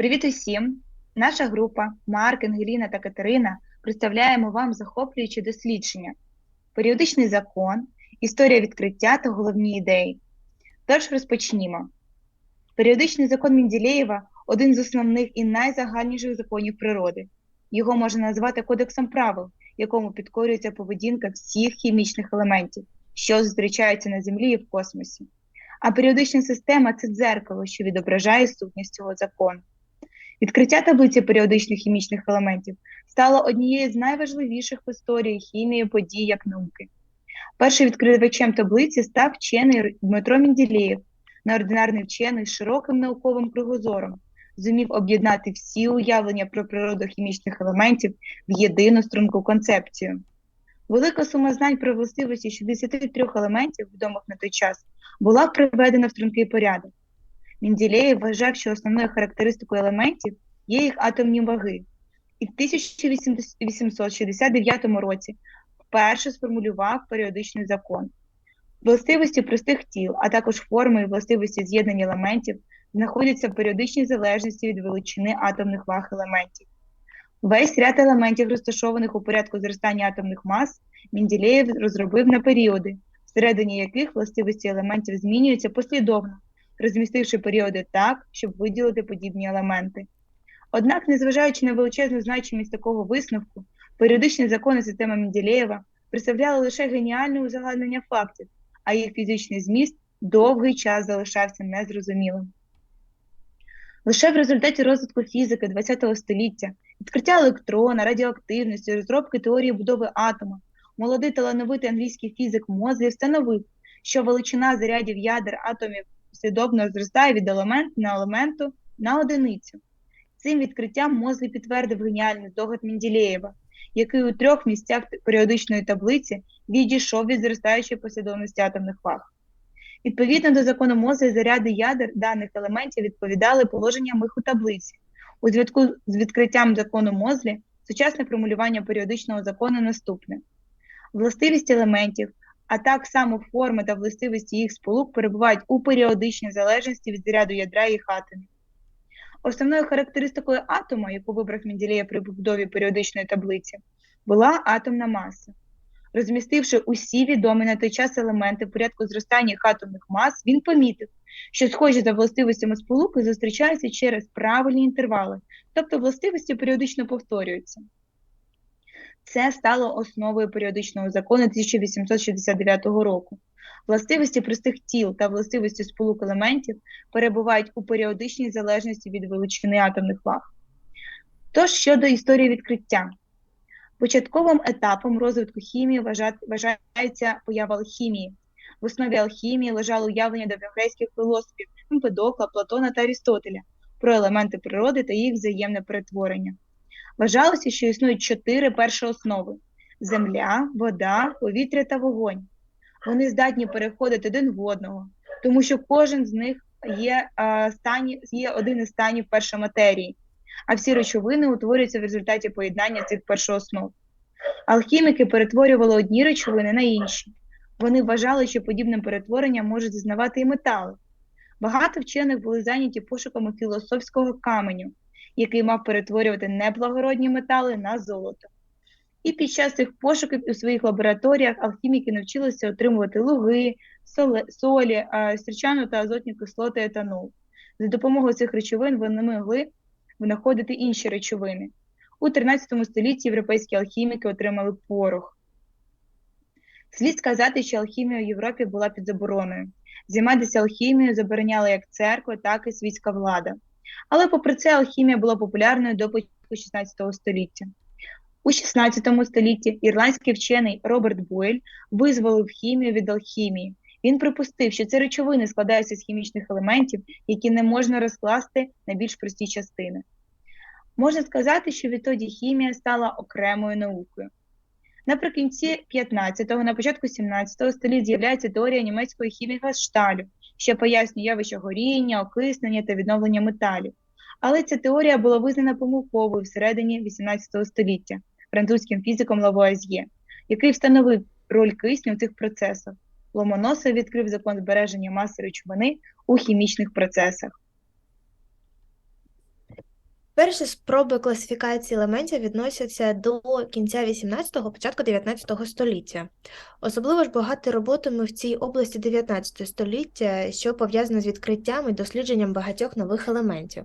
Привіт усім! Наша група Марк, Ангеліна та Катерина представляємо вам захоплюючі дослідження, періодичний закон, історія відкриття та головні ідеї. Тож розпочнімо. Періодичний закон Менділеєва один з основних і найзагальніших законів природи. Його можна назвати кодексом правил, якому підкорюється поведінка всіх хімічних елементів, що зустрічаються на Землі і в космосі. А періодична система це дзеркало, що відображає сутність цього закону. Відкриття таблиці періодичних хімічних елементів стало однією з найважливіших в історії хімії подій як науки. Першим відкривачем таблиці став вчений Дмитро Менділеєв, неординарний вчений з широким науковим кругозором, зумів об'єднати всі уявлення про природу хімічних елементів в єдину струнку концепцію. Велика сума знань про властивості 63 елементів, відомих на той час, була приведена в стрункий порядок. Менділеєв вважав, що основною характеристикою елементів є їх атомні ваги, і в 1869 році вперше сформулював періодичний закон. Властивості простих тіл, а також форми і властивості з'єднання елементів знаходяться в періодичній залежності від величини атомних ваг елементів. Весь ряд елементів, розташованих у порядку зростання атомних мас, Менділеєв розробив на періоди, всередині яких властивості елементів змінюються послідовно розмістивши періоди так, щоб виділити подібні елементи. Однак, незважаючи на величезну значимість такого висновку, періодичні закони системи Менділеєва представляли лише геніальне узагальнення фактів, а їх фізичний зміст довгий час залишався незрозумілим. Лише в результаті розвитку фізики ХХ століття, відкриття електрона, радіоактивності, розробки теорії будови атома, молодий талановитий англійський фізик Мозлі встановив, що величина зарядів ядер атомів послідовно зростає від елементу на елементу на одиницю. Цим відкриттям Мозлі підтвердив геніальний здогад Менділеєва, який у трьох місцях періодичної таблиці відійшов від зростаючої послідовності атомних ваг. Відповідно до закону Мозлі, заряди ядер даних елементів відповідали положенням їх у таблиці. У зв'язку з відкриттям закону Мозлі сучасне формулювання періодичного закону наступне: властивість елементів а так само форми та властивості їх сполук перебувають у періодичній залежності від заряду ядра їх атомів. Основною характеристикою атома, яку вибрав Менділеєв при побудові періодичної таблиці, була атомна маса. Розмістивши усі відомі на той час елементи в порядку зростання їх атомних мас, він помітив, що схожі за властивостями сполуки зустрічаються через правильні інтервали, тобто властивості періодично повторюються. Це стало основою періодичного закону 1869 року. Властивості простих тіл та властивості сполук елементів перебувають у періодичній залежності від величини атомних ваг. Тож щодо історії відкриття, початковим етапом розвитку хімії вважається поява алхімії. В основі алхімії лежало уявлення давньогрецьких філософів Емпедокла, Платона та Арістотеля про елементи природи та їх взаємне перетворення. Вважалося, що існують чотири перші основи: земля, вода, повітря та вогонь. Вони здатні переходити один в одного, тому що кожен з них є а, стані, є один із станів першої матерії, а всі речовини утворюються в результаті поєднання цих першооснов. Алхіміки перетворювали одні речовини на інші. Вони вважали, що подібним перетворенням можуть зазнавати і метали. Багато вчених були зайняті пошуками філософського каменю, який мав перетворювати неблагородні метали на золото. І під час цих пошуків у своїх лабораторіях алхіміки навчилися отримувати луги, солі, стрічану та азотні кислоти етанол. За допомогою цих речовин вони могли винаходити інші речовини. У 13 столітті європейські алхіміки отримали порох. Слід сказати, що алхімія у Європі була під забороною. Займатися алхімією забороняли як церква, так і світська влада. Але, попри це, алхімія була популярною до початку 16 століття. У 16 столітті ірландський вчений Роберт Бойль визволив хімію від алхімії. Він припустив, що ці речовини складаються з хімічних елементів, які не можна розкласти на більш прості частини. Можна сказати, що відтоді хімія стала окремою наукою. Наприкінці 15-го, на початку 17 століття з'являється теорія німецької хіміка Шталю, що пояснює явище горіння, окиснення та відновлення металів. Але ця теорія була визнана помилковою всередині 18 століття французьким фізиком Лавуазьє, який встановив роль кисню в цих процесах. Ломоносов відкрив закон збереження маси речовини у хімічних процесах. Перші спроби класифікації елементів відносяться до кінця 18-го, початку 19 століття. Особливо ж багато роботами в цій області 19 століття, що пов'язано з відкриттям і дослідженням багатьох нових елементів.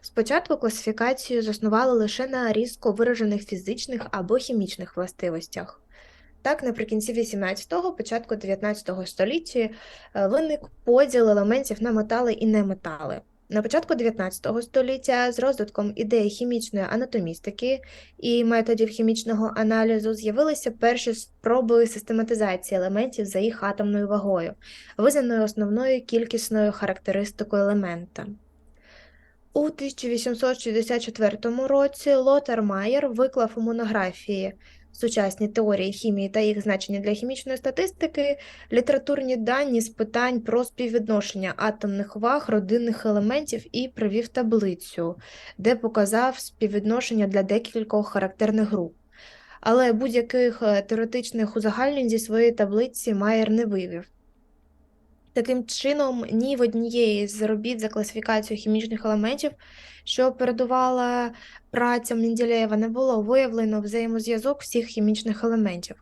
Спочатку класифікацію заснували лише на різко виражених фізичних або хімічних властивостях. Так, наприкінці 18-го, початку 19 століття е, виник поділ елементів на метали і неметали. На початку 19 століття з розвитком ідеї хімічної анатомістики і методів хімічного аналізу з'явилися перші спроби систематизації елементів за їх атомною вагою, визнаною основною кількісною характеристикою елемента. У 1864 році Лотар Майер виклав у монографії Сучасні теорії хімії та їх значення для хімічної статистики, літературні дані з питань про співвідношення атомних ваг, родинних елементів і привів таблицю, де показав співвідношення для декількох характерних груп. Але будь-яких е, теоретичних узагальнень зі своєї таблиці Майер не вивів. Таким чином, ні в однієї з робіт за класифікацією хімічних елементів, що передувала працям Менделєєва, не було виявлено взаємозв'язок всіх хімічних елементів.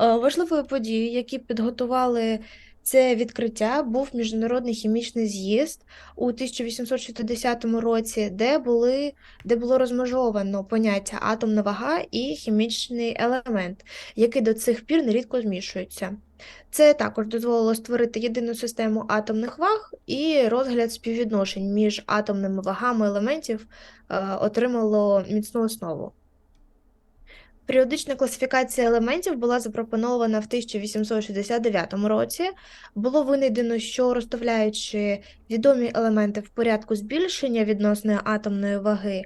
Е, важливою подією, які підготували це відкриття, був міжнародний хімічний з'їзд у 1860 році, де були, де було розмежовано поняття атомна вага і хімічний елемент, які до цих пір нерідко змішуються. Це також дозволило створити єдину систему атомних ваг і розгляд співвідношень між атомними вагами елементів е, отримало міцну основу. Періодична класифікація елементів була запропонована в 1869 році. Було винайдено, що розставляючи відомі елементи в порядку збільшення відносної атомної ваги,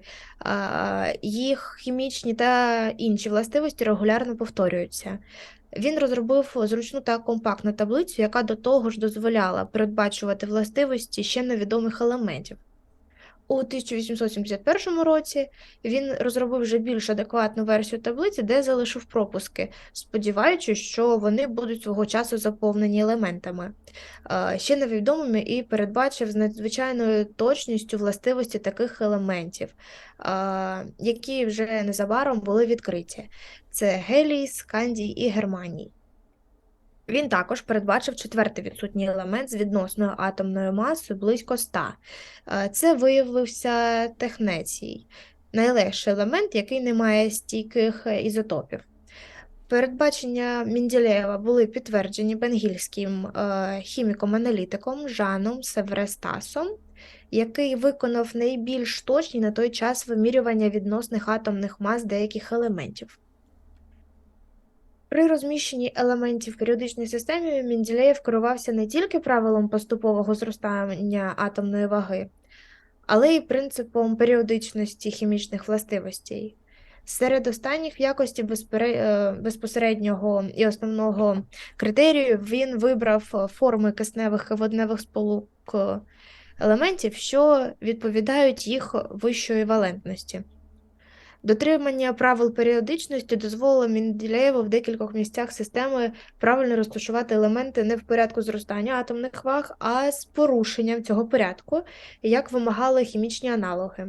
їх хімічні та інші властивості регулярно повторюються. Він розробив зручну та компактну таблицю, яка до того ж дозволяла передбачувати властивості ще невідомих елементів. У 1871 році він розробив вже більш адекватну версію таблиці, де залишив пропуски, сподіваючись, що вони будуть свого часу заповнені елементами, ще невідомими і передбачив з надзвичайною точністю властивості таких елементів, які вже незабаром були відкриті: це гелій, скандій і германій. Він також передбачив четвертий відсутній елемент з відносною атомною масою близько 100. Е, це виявився технецій, найлегший елемент, який не має стійких е, ізотопів. Передбачення Мінділеєва були підтверджені бенгільським е, хіміком-аналітиком Жаном Севрестасом, який виконав найбільш точні на той час вимірювання відносних атомних мас деяких елементів. При розміщенні елементів в періодичній системі Менделєєв керувався не тільки правилом поступового зростання атомної ваги, але й принципом періодичності хімічних властивостей. Серед останніх в якості е, безпосереднього і основного критерію він вибрав форми кисневих і водневих сполук елементів, що відповідають їх вищої валентності. Дотримання правил періодичності дозволило Менделєєву в декількох місцях системи правильно розташувати елементи не в порядку зростання атомних ваг, а з порушенням цього порядку, як вимагали хімічні аналоги.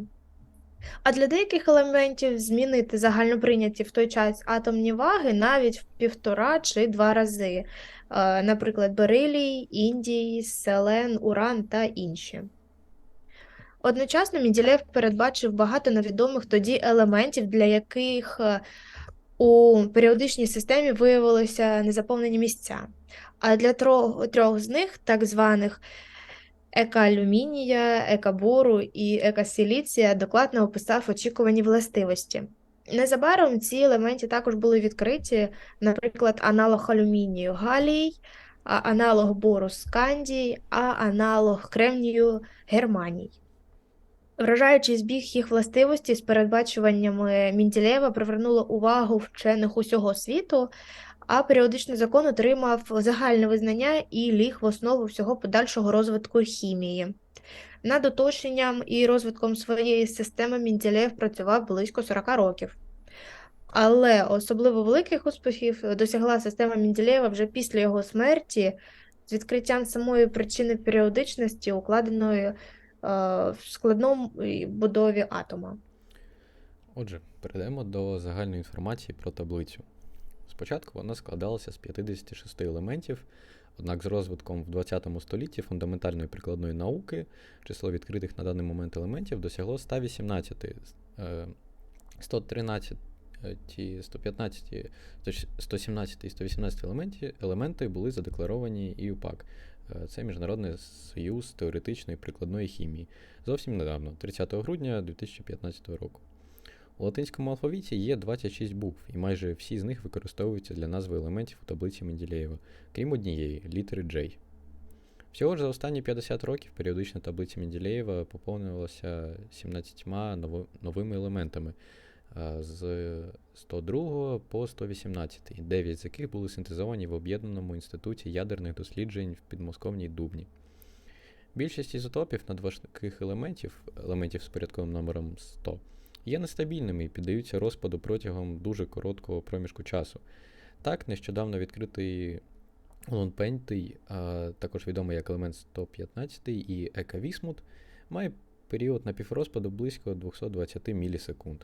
А для деяких елементів змінити загально прийняті в той час атомні ваги навіть в півтора чи два рази, е, наприклад, берилій, індій, селен, уран та інші. Одночасно Мінділєв передбачив багато невідомих тоді елементів, для яких е, у періодичній системі виявилися незаповнені місця. А для трьох, трьох з них, так званих екоалюмінія, екобору і екосиліція, докладно описав очікувані властивості. Незабаром ці елементи також були відкриті, наприклад, аналог алюмінію галій, аналог бору скандій, а аналог кремнію германій. Вражаючий збіг їх властивості з передбачуваннями Мінділєва привернуло увагу вчених усього світу, а періодичний закон отримав загальне визнання і ліг в основу всього подальшого розвитку хімії. Над уточненням і розвитком своєї системи Мінділєв працював близько 40 років. Але особливо великих успіхів досягла система Мінділєва вже після його смерті з відкриттям самої причини періодичності, укладеної в складному будові атома. Отже, перейдемо до загальної інформації про таблицю. Спочатку вона складалася з 56 елементів, однак з розвитком в 20 столітті фундаментальної прикладної науки число відкритих на даний момент елементів досягло 118, е, 113, 115, 117 і 118 елементи, елементи були задекларовані ІУПАК. Е, Це Міжнародний союз теоретичної прикладної хімії. Зовсім недавно, 30 грудня 2015 року. У латинському алфавіті є 26 букв, і майже всі з них використовуються для назви елементів у таблиці Менделєєва, крім однієї літери J. Всього ж за останні 50 років періодична таблиця Менделєєва поповнювалася 17 новими елементами з 102 по 118, 9 з яких були синтезовані в Об'єднаному інституті ядерних досліджень в підмосковній Дубні. Більшість ізотопів надважких елементів, елементів з порядковим номером 100, є нестабільними і піддаються розпаду протягом дуже короткого проміжку часу. Так, нещодавно відкритий Лонпентий, також відомий як елемент 115 і Екавісмут, має період напіврозпаду близько 220 мілісекунд.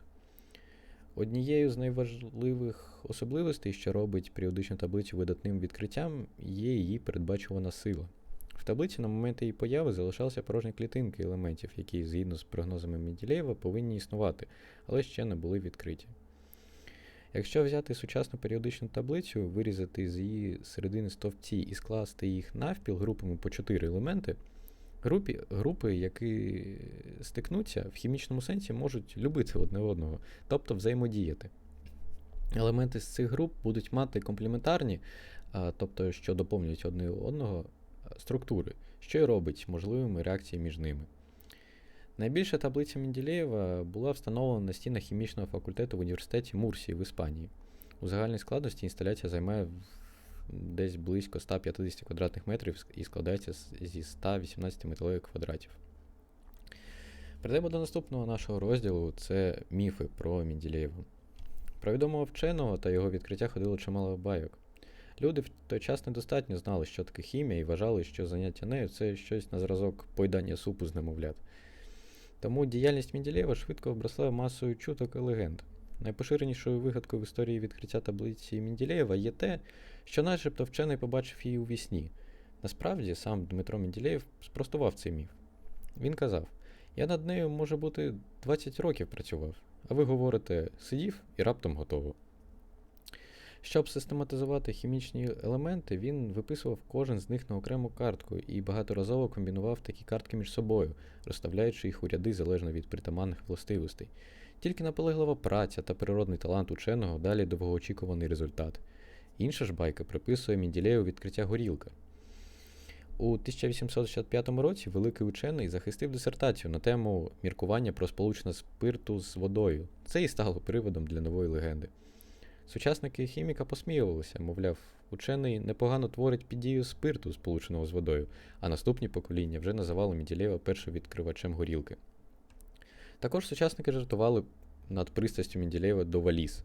Однією з найважливих особливостей, що робить періодичну таблицю видатним відкриттям, є її передбачувана сила. В таблиці на момент її появи залишалися порожні клітинки елементів, які, згідно з прогнозами Менділеєва, повинні існувати, але ще не були відкриті. Якщо взяти сучасну періодичну таблицю, вирізати з її середини стовпці і скласти їх навпіл групами по 4 елементи, групі, групи, які стикнуться, в хімічному сенсі можуть любити одне одного, тобто взаємодіяти. Елементи з цих груп будуть мати комплементарні, тобто, що доповнюють одне одного структури, що й робить можливими реакції між ними. Найбільша таблиця Менділеєва була встановлена на стінах хімічного факультету в університеті Мурсії в Іспанії. У загальній складності інсталяція займає десь близько 150 квадратних метрів і складається зі 118 металевих квадратів. Перейдемо до наступного нашого розділу це міфи про Менділеєва. Про відомого вченого та його відкриття ходило чимало байок. Люди в той час недостатньо знали, що таке хімія, і вважали, що заняття нею це щось на зразок поїдання супу з немовлят. Тому діяльність Менділєва швидко обросла масою чуток і легенд. Найпоширенішою вигадкою в історії відкриття таблиці Менділєєва є те, що начебто вчений побачив її у вісні. Насправді, сам Дмитро Менділєєв спростував цей міф. Він казав: Я над нею, може бути, 20 років працював, а ви говорите, сидів і раптом готово. Щоб систематизувати хімічні елементи, він виписував кожен з них на окрему картку і багаторазово комбінував такі картки між собою, розставляючи їх у ряди залежно від притаманних властивостей. Тільки наполеглива праця та природний талант ученого далі довгоочікуваний результат. Інша ж байка приписує Менділеєву відкриття горілка. У 1865 році великий учений захистив дисертацію на тему міркування про сполучення спирту з водою. Це і стало приводом для нової легенди. Сучасники хіміка посміювалися, мовляв, учений непогано творить під дією спирту, сполученого з водою, а наступні покоління вже називали Менділєва першим відкривачем горілки. Також сучасники жартували над пристрастю Менділєва до валіз.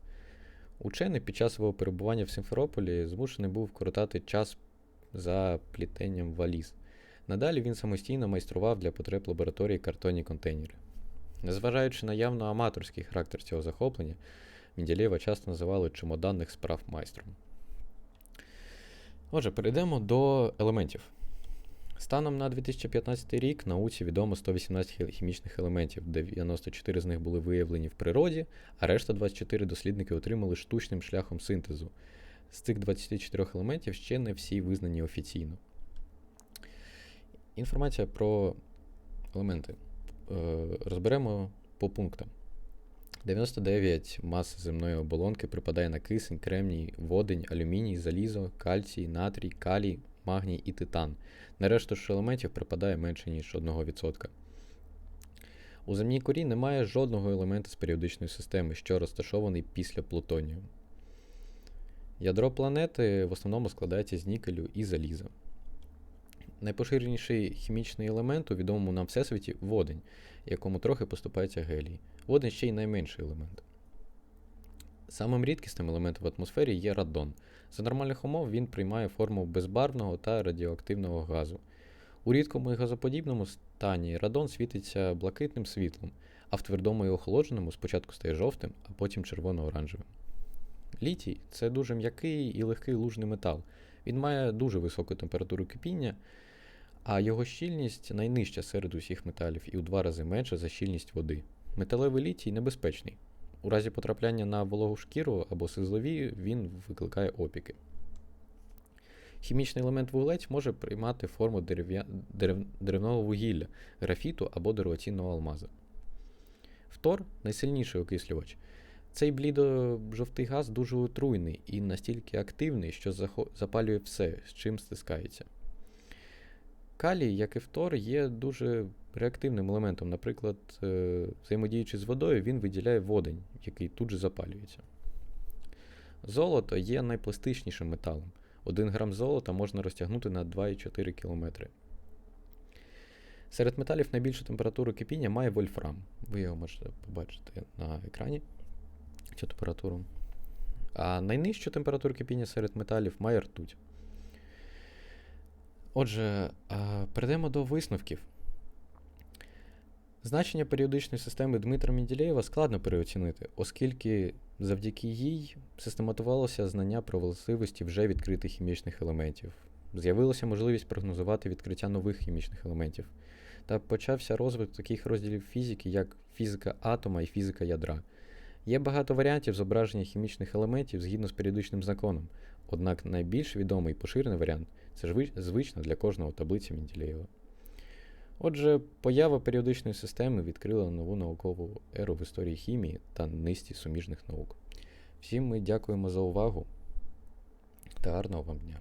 Учений під час свого перебування в Симферополі змушений був коротати час за плітенням валіз. Надалі він самостійно майстрував для потреб лабораторії картонні контейнери. Незважаючи на явно аматорський характер цього захоплення, Менділєєва часто називали чемоданних справ майстром. Отже, перейдемо до елементів. Станом на 2015 рік науці відомо 118 хімічних елементів, 94 з них були виявлені в природі, а решта 24 дослідники отримали штучним шляхом синтезу. З цих 24 елементів ще не всі визнані офіційно. Інформація про елементи е, розберемо по пунктам. 99 мас земної оболонки припадає на кисень, кремній, водень, алюміній, залізо, кальцій, натрій, калій, магній і титан. На решту ж елементів припадає менше, ніж 1%. У земній корі немає жодного елемента з періодичної системи, що розташований після плутонію. Ядро планети в основному складається з нікелю і заліза. Найпоширеніший хімічний елемент у відомому нам всесвіті водень, якому трохи поступається гелій. Водень ще й найменший елемент. Самим рідкісним елементом в атмосфері є радон. За нормальних умов він приймає форму безбарвного та радіоактивного газу. У рідкому і газоподібному метані радон світиться блакитним світлом, а в твердому і охолодженому спочатку стає жовтим, а потім червоно-оранжевим. Літій це дуже м'який і легкий лужний метал. Він має дуже високу температуру кипіння, а його щільність найнижча серед усіх металів і у два рази менша за щільність води. Металевий літій небезпечний. У разі потрапляння на вологу шкіру або сизлові він викликає опіки. Хімічний елемент вуглець може приймати форму дерев'я... дерев... деревного вугілля, графіту або дорогоцінного алмаза. Фтор найсильніший окислювач. Цей блідо-жовтий газ дуже отруйний і настільки активний, що запалює все, з чим стискається. Калій, як і фтор, є дуже реактивним елементом. Наприклад, е, взаємодіючи з водою, він виділяє водень, який тут же запалюється. Золото є найпластичнішим металом. 1 грам золота можна розтягнути на 2,4 км. Серед металів найбільшу температуру кипіння має вольфрам. Ви його можете побачити на екрані. Цю температуру. А найнижчу температуру кипіння серед металів має ртуть. Отже, перейдемо до висновків. Значення періодичної системи Дмитра Менділеєва складно переоцінити, оскільки завдяки їй систематувалося знання про властивості вже відкритих хімічних елементів. З'явилася можливість прогнозувати відкриття нових хімічних елементів. Та почався розвиток таких розділів фізики, як фізика атома і фізика ядра. Є багато варіантів зображення хімічних елементів згідно з періодичним законом, однак найбільш відомий і поширений варіант це звична для кожного таблиця Менділеєва. Отже, поява періодичної системи відкрила нову наукову еру в історії хімії та низці суміжних наук. Всім ми дякуємо за увагу та гарного вам дня!